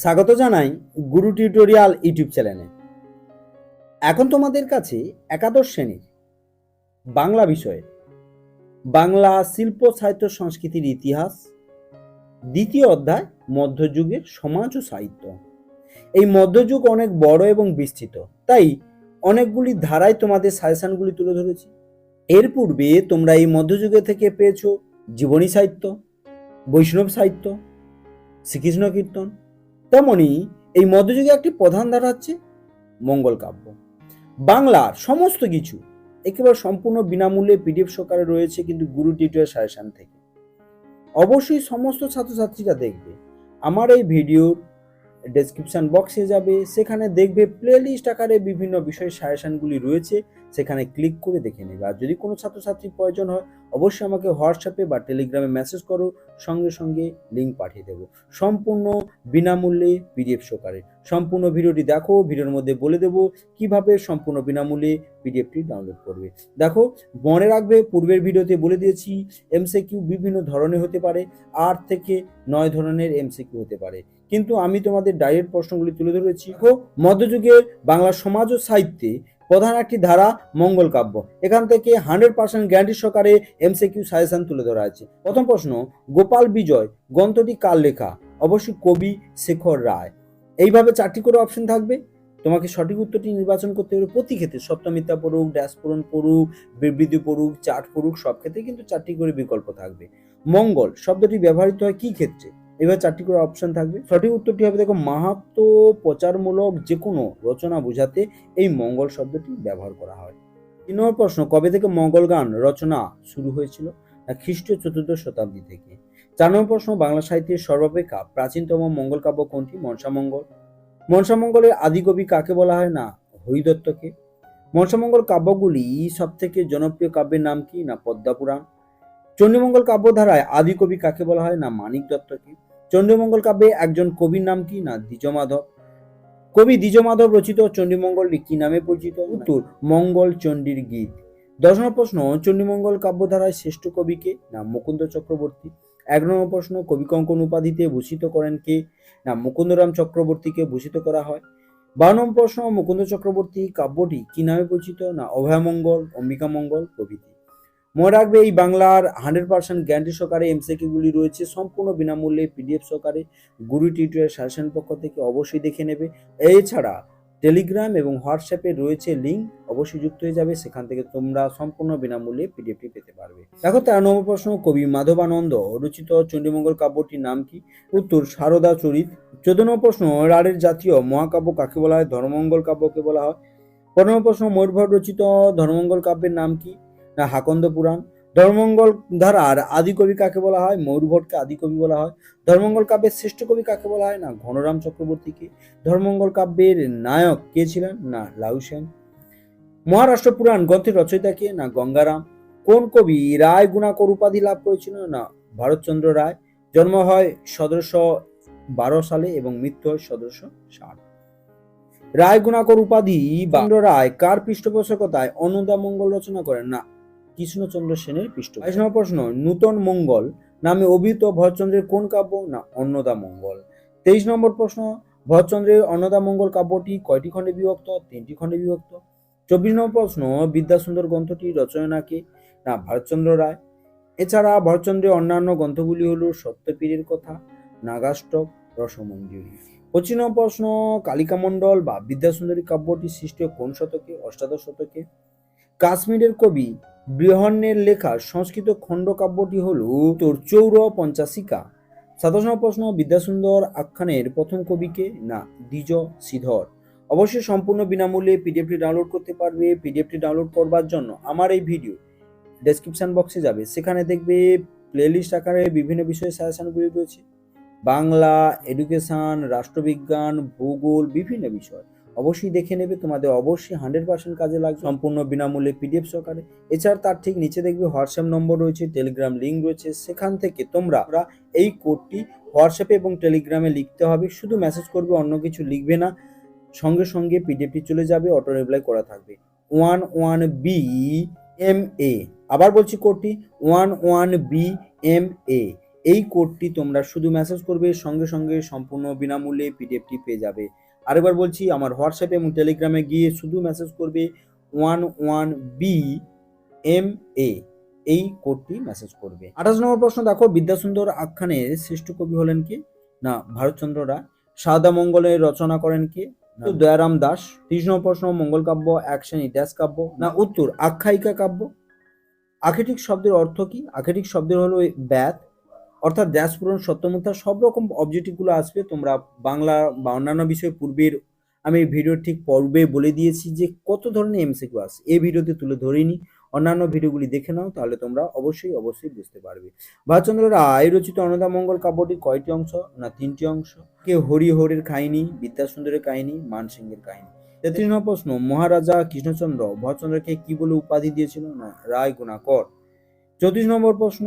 স্বাগত জানাই গুরু tutorial YouTube চ্যানেলে। এখন তোমাদের কাছে একাদশ শ্রেণির বাংলা বিষয়ে বাংলা শিল্প, সাহিত্য, সংস্কৃতির ইতিহাস, দ্বিতীয় অধ্যায় মধ্যযুগের সমাজ ও সাহিত্য। এই মধ্যযুগ অনেক বড় এবং বিস্তৃত, তাই অনেকগুলি ধারায় তোমাদের সাজেশনগুলি তুলে ধরেছি। এর পূর্বে তোমরা এই মধ্যযুগে থেকে পেয়েছ জীবনী সাহিত্য, বৈষ্ণব সাহিত্য, শ্রীকৃষ্ণ কীর্তন তেমনি এই মধ্যযুগে একটি প্রধান ধারা হচ্ছে মঙ্গল কাব্য। বাংলার সমস্ত কিছু একেবারে সম্পূর্ণ বিনামূল্যে পিডিএফ সহকারে রয়েছে কিন্তু গুরু টিউটোরিয়াল সাজেশন থেকে। অবশ্যই সমস্ত ছাত্রছাত্রীরা দেখবে। আমার এই ভিডিওর ডেসক্রিপশন বক্সে যাবে। সেখানে দেখবে প্লেলিস্ট আকারে বিভিন্ন বিষয়ের সাজেশনগুলি রয়েছে। সেখানে ক্লিক করে দেখে নেবে। আর যদি কোনো ছাত্রছাত্রীর প্রয়োজন হয়, অবশ্যই আমাকে হোয়াটসঅ্যাপে বা টেলিগ্রামে মেসেজ করো। সঙ্গে সঙ্গে লিঙ্ক পাঠিয়ে দেবো। সম্পূর্ণ বিনামূল্যে পিডিএফ সহকারে সম্পূর্ণ ভিডিওটি দেখো, ভিডিওর মধ্যে বলে দেবো কীভাবে সম্পূর্ণ বিনামূল্যে পিডিএফটি ডাউনলোড করবে। দেখো, মনে রাখবে, পূর্বের ভিডিওতে বলে দিয়েছি এমসিকিউ বিভিন্ন ধরনের হতে পারে। আট থেকে নয় ধরনের এমসিকিউ হতে পারে। কিন্তু আমি তোমাদের ডাইরেক্ট প্রশ্নগুলি তুলে ধরেছি মধ্যযুগের বাংলা সমাজ ও সাহিত্যে প্রধান একটি ধারা মঙ্গল কাব্য। এখান থেকে হান্ড্রেড পার্সেন্ট গ্যারান্টি সহকারে এমসিকিউ সাজেশন তুলে ধরা আছে। প্রথম প্রশ্ন, গোপাল বিজয়, গ্রন্থটি কার লেখা? অবশ্যই কবি শেখর রায়। এইভাবে চারটি করে অপশন থাকবে। তোমাকে সঠিক উত্তরটি নির্বাচন করতে হবে প্রতি ক্ষেত্রে সপ্তমিতা পড়ুক ড্যাশ পূরণ পড়ুক, বিবৃতি পড়ুক চার্ট পড়ুক, সব ক্ষেত্রে কিন্তু চারটি করে বিকল্প থাকবে। মঙ্গল শব্দটি ব্যবহৃত হয় কি ক্ষেত্রে? এবার চারটি করে অপশন থাকবে। সঠিক উত্তরটি হবে, দেখো, মাহাত্ম প্রচারমূলক যে কোনো রচনা বোঝাতে এই মঙ্গল শব্দটি ব্যবহার করা হয়। তিন নম্বর প্রশ্ন, কবে থেকে মঙ্গল গান রচনা শুরু হয়েছিল? খ্রিস্টীয় চতুর্দশ শতাব্দী থেকে। চার নম্বর প্রশ্ন, বাংলা সাহিত্যের সর্বাপেক্ষা প্রাচীনতম মঙ্গল কাব্য কোনটি? মনসামঙ্গল মনসামঙ্গলের আদিকবি কাকে বলা হয়? না, হরিদত্তকে। মনসামঙ্গল কাব্যগুলি সব থেকে জনপ্রিয় কাব্যের নাম কি? না পদ্মাপুরাণ চণ্ডীমঙ্গল কাব্যধারায় আদিকবি কাকে বলা হয়? না, মানিক দত্তকে। চণ্ডীমঙ্গল কাব্যে একজন কবির নাম কি? না, দ্বিজমাধব। কবি দ্বিজমাধব রচিত চণ্ডীমঙ্গলটি কি নামে পরিচিত? উত্তর, মঙ্গল চণ্ডীর গীত। দশ নম্বর প্রশ্ন চণ্ডীমঙ্গল কাব্যধারায় শ্রেষ্ঠ কবিকে না, মুকুন্দ চক্রবর্তী। এক নম্বর প্রশ্ন, কবি কঙ্কন উপাধিতে ভূষিত করেন কে? না, মুকুন্দরাম চক্রবর্তীকে ভূষিত করা হয়। বারো নম্বর প্রশ্ন, মুকুন্দ চক্রবর্তী কাব্যটি কি নামে পরিচিত? না, অভয়ামঙ্গল, অম্বিকা মঙ্গল প্রভৃতি। মনে রাখবে, এই বাংলার হান্ড্রেড পার্সেন্ট গ্যারান্টি সহকারে এমসিকিউগুলি রয়েছে, সম্পূর্ণ বিনামূল্যে পিডিএফ সহকারে গুরু টিউটোরিয়াল শাসন পক্ষ থেকে অবশ্যই দেখে নেবে। এছাড়া টেলিগ্রাম এবং হোয়াটসঅ্যাপে রয়েছে লিঙ্ক অবশ্যই যুক্ত হয়ে যাবে, সেখান থেকে তোমরা সম্পূর্ণ বিনামূল্যে পিডিএফটি পেতে পারবে। দেখো, তেরো নম্বর প্রশ্ন, কবি মাধবানন্দ, রচিত চণ্ডীমঙ্গল কাব্যটির নাম কি? উত্তর, সারদা চরিত। চোদ্দ নম্বর প্রশ্ন রাঢ়ের জাতীয় মহাকাব্য কাকে বলা হয়? ধর্মমঙ্গল কাব্যকে বলা হয়। পনেরো প্রশ্ন ময়ূরভট রচিত ধর্মমঙ্গল কাব্যের নাম কি? হাকন্দ পুরাণ। ধর্মমঙ্গল ধারার আদি কবি কাকে বলা হয়? ময়ূরভট্টকে আদি কবি বলা হয়। ধর্মমঙ্গল কাব্যের শ্রেষ্ঠ কবি কাকে বলা হয়? না, ঘনরাম চক্রবর্তীকে। ধর্মমঙ্গল কাব্যের নায়ক কে ছিলেন? না, লাউ সেন। মহারাষ্ট্র পুরাণ, গ্রন্থের রচয়িতা কে? না, গঙ্গারাম। কোন কবি রায় গুণাকর উপাধি লাভ করেছিল? না, ভারতচন্দ্র রায়। জন্ম হয় সতেরোশো বারো সালে এবং মৃত্যু হয় সতেরোশো ষাট। রায় গুণাকর উপাধি বান্দ্র রায় কার পৃষ্ঠপোষকতায় অন্নদামঙ্গল রচনা করেন? না কৃষ্ণচন্দ্র সেনের পৃষ্ঠ বাইশ নম্বর প্রশ্ন, নূতন মঙ্গল নামে অভিহিত ভরচন্দ্রের কোন কাব্য? না, অন্নদা মঙ্গল। তেইশ নম্বর প্রশ্ন ভরচন্দ্রের অন্নদা মঙ্গল কাব্যটি কয়টি খণ্ডে বিভক্ত? তিনটি খণ্ডে বিভক্ত। চব্বিশ নম্বর প্রশ্ন, বিদ্যাসুন্দর গ্রন্থটি রচনাকে না, ভারতচন্দ্র রায়। এছাড়া ভরচন্দ্রের অন্যান্য গ্রন্থগুলি হল সত্যপীরের কথা, নাগাষ্টক, রসমঞ্জুরি। পঁচিশ নম্বর প্রশ্ন কালিকামণ্ডল বা বিদ্যাসুন্দরী কাব্যটি সৃষ্টি কোন শতকে? অষ্টাদশ শতকে। কাশ্মীরের কবি বৃহন্নের লেখা সংস্কৃত খণ্ডকাব্যটি হল তোর চৌর পঞ্চাশিকা সাতাশ প্রশ্ন বিদ্যাসুন্দর আখ্যানের প্রথম কবিকে না দ্বিজ শ্রীধর অবশ্যই সম্পূর্ণ বিনামূল্যে পিডিএফটি ডাউনলোড করতে পারবে। পিডিএফটি ডাউনলোড করবার জন্য আমার এই ভিডিও ডেসক্রিপশন বক্সে যাবে। সেখানে দেখবে প্লেলিস্ট আকারে বিভিন্ন বিষয়ে সাজেশনগুলি রয়েছে। বাংলা এডুকেশান রাষ্ট্রবিজ্ঞান, ভূগোল, বিভিন্ন বিষয়। অবশ্যই দেখে নেবে, তোমাদের অবশ্যই হান্ড্রেড পার্সেন্ট কাজে লাগবে। সম্পূর্ণ বিনামূল্যে পিডিএফ সহকারে। এছাড়া তার ঠিক নিচে দেখবে হোয়াটসঅ্যাপ নম্বর রয়েছে টেলিগ্রাম লিঙ্ক রয়েছে। সেখান থেকে তোমরা এই কোডটি হোয়াটসঅ্যাপে এবং টেলিগ্রামে লিখতে হবে। শুধু মেসেজ করবে, অন্য কিছু লিখবে না। সঙ্গে সঙ্গে পিডিএফটি চলে যাবে অটো রিপ্লাই করা থাকবে। One one B M A আবার বলছি কোডটি one one B M A এই কোডটি তোমরা শুধু মেসেজ করবে, সঙ্গে সঙ্গে সম্পূর্ণ বিনামূল্যে পিডিএফটি পেয়ে যাবে। আরেকবার বলছি আমার হোয়াটসঅ্যাপে এবং টেলিগ্রামে গিয়ে শুধু মেসেজ করবে one one B M A. এই কোডটি মেসেজ করবে। আঠাশ নম্বর প্রশ্ন দেখো বিদ্যাসুন্দর আখ্যানের শ্রেষ্ঠ কবি হলেন কে? না ভারতচন্দ্র রায় সাদা মঙ্গলের রচনা করেন কে? দয়ারাম দাস। তিরিশ নম্বর প্রশ্ন মঙ্গল কাব্য এক শ্রেণি ড্যাশ কাব্য। না উত্তর আখ্যায়িকা কাব্য। আখেটিক শব্দের অর্থ কি? আখেটিক শব্দের হলো ব্যাত। অর্থাৎ ড্যাশ পূরণ সত্যমিথ্যা সব রকম অবজেক্টিভগুলো আসবে। তোমরা বাংলা বা অন্যান্য বিষয়ে পূর্বের, আমি ভিডিও ঠিক পর্বে বলে দিয়েছি যে কত ধরনের এমসিকিউ আছে। এই ভিডিওতে তুলে ধরিনি। অন্যান্য ভিডিওগুলি দেখে নাও, তাহলে তোমরা অবশ্যই অবশ্যই বুঝতে পারবে। ভারতচন্দ্র রায় রচিত অন্নদা মঙ্গল কাব্যটি কয়টি অংশ না তিনটি অংশ? কে হরিহরের কাহিনী, বিদ্যাসুন্দরের কাহিনী মানসিংহের কাহিনী? তেত্রিশ নম্বর প্রশ্ন, মহারাজা কৃষ্ণচন্দ্র ভরতচন্দ্রকে কি বলে উপাধি দিয়েছিল? না, রায় গুণাকর। চৌত্রিশ নম্বর প্রশ্ন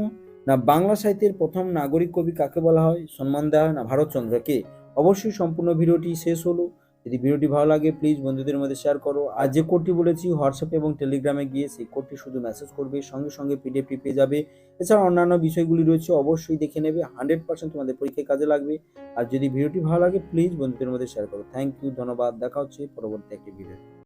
না বাংলা সাহিত্যের প্রথম নাগরিক কবি কাকে বলা হয়? সম্মান দেওয়া হয় না ভারতচন্দ্রকে? অবশ্যই সম্পূর্ণ ভিডিওটি শেষ হলো। যদি ভিডিওটি ভালো লাগে প্লিজ বন্ধুদের মধ্যে শেয়ার করো। আর যে কোডটি বলেছি হোয়াটসঅ্যাপ এবং টেলিগ্রামে গিয়ে সেই কোডটি শুধু মেসেজ করবে, সঙ্গে সঙ্গে পিডিএফটি পেয়ে যাবে। এছাড়া অন্যান্য বিষয়গুলি রয়েছে, অবশ্যই দেখে নেবে। হান্ড্রেড পার্সেন্ট তোমাদের পরীক্ষায় কাজে লাগবে। আর যদি ভিডিওটি ভালো লাগে প্লিজ বন্ধুদের মধ্যে শেয়ার করো। থ্যাংক ইউ ধন্যবাদ। দেখা হচ্ছে পরবর্তী একটি ভিডিও